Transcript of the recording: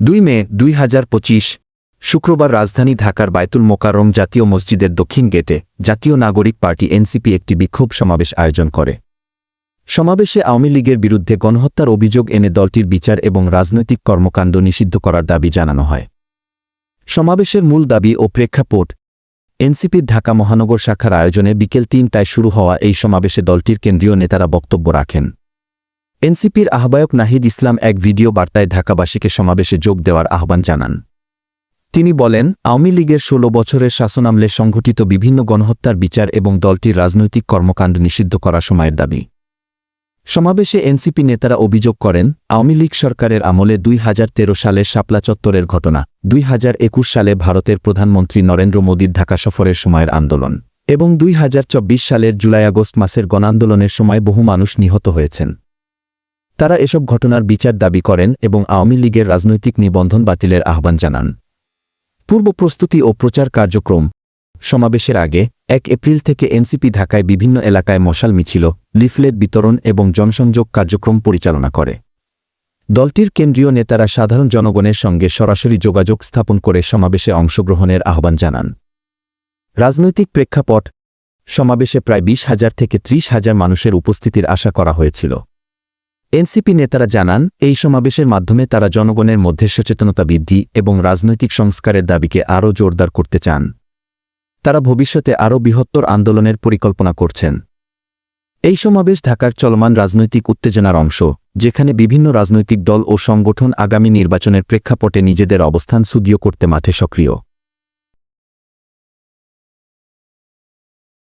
দুই মে দুই হাজার পঁচিশ, শুক্রবার রাজধানী ঢাকার বায়তুল মোকাররম জাতীয় মসজিদের দক্ষিণ গেটে জাতীয় নাগরিক পার্টি এনসিপি একটি বিক্ষোভ সমাবেশ আয়োজন করে। সমাবেশে আওয়ামী লীগের বিরুদ্ধে গণহত্যার অভিযোগ এনে দলটির বিচার এবং রাজনৈতিক কর্মকাণ্ড নিষিদ্ধ করার দাবি জানানো হয়। সমাবেশের মূল দাবি ও প্রেক্ষাপট, এনসিপির ঢাকা মহানগর শাখার আয়োজনে বিকেল তিনটায় শুরু হওয়া এই সমাবেশে দলটির কেন্দ্রীয় নেতারা বক্তব্য রাখেন। এনসিপির আহ্বায়ক নাহিদ ইসলাম এক ভিডিও বার্তায় ঢাকাবাসীকে সমাবেশে যোগ দেওয়ার আহ্বান জানান। তিনি বলেন, আওয়ামী লীগের ষোলো বছরের শাসনামলে সংঘটিত বিভিন্ন গণহত্যার বিচার এবং দলটির রাজনৈতিক কর্মকাণ্ড নিষিদ্ধ করা সময়ের দাবি। সমাবেশে এনসিপি নেতারা অভিযোগ করেন, আওয়ামী লীগ সরকারের আমলে দুই হাজার তেরো সালে শাপলা চত্বরের ঘটনা, দুই হাজার একুশ সালে ভারতের প্রধানমন্ত্রী নরেন্দ্র মোদীর ঢাকা সফরের সময়ের আন্দোলন এবং দুই হাজার চব্বিশ সালের জুলাই আগস্ট মাসের গণান্দোলনের সময় বহু মানুষ নিহত হয়েছেন। তারা এসব ঘটনার বিচার দাবি করেন এবং আওয়ামী লীগের রাজনৈতিক নিবন্ধন বাতিলের আহ্বান জানান। পূর্ব প্রস্তুতি ও প্রচার কার্যক্রম সমাবেশের আগে এক এপ্রিল থেকে এনসিপি ঢাকায় বিভিন্ন এলাকায় মশাল মিছিল, লিফলেট বিতরণ এবং জনসংযোগ কার্যক্রম পরিচালনা করে। দলটির কেন্দ্রীয় নেতারা সাধারণ জনগণের সঙ্গে সরাসরি যোগাযোগ স্থাপন করে সমাবেশে অংশগ্রহণের আহ্বান জানান। রাজনৈতিক প্রেক্ষাপট সমাবেশে প্রায় বিশ হাজার থেকে ত্রিশ হাজার মানুষের উপস্থিতির আশা করা হয়েছিল। এনসিপি নেতারা জানান, এই সমাবেশের মাধ্যমে তারা জনগণের মধ্যে সচেতনতা বৃদ্ধি এবং রাজনৈতিক সংস্কারের দাবিকে আরও জোরদার করতে চান। তারা ভবিষ্যতে আরও বৃহত্তর আন্দোলনের পরিকল্পনা করছেন। এই সমাবেশ ঢাকার চলমান রাজনৈতিক উত্তেজনার অংশ, যেখানে বিভিন্ন রাজনৈতিক দল ও সংগঠন আগামী নির্বাচনের প্রেক্ষাপটে নিজেদের অবস্থান সুদীয় করতে মাঠে সক্রিয়।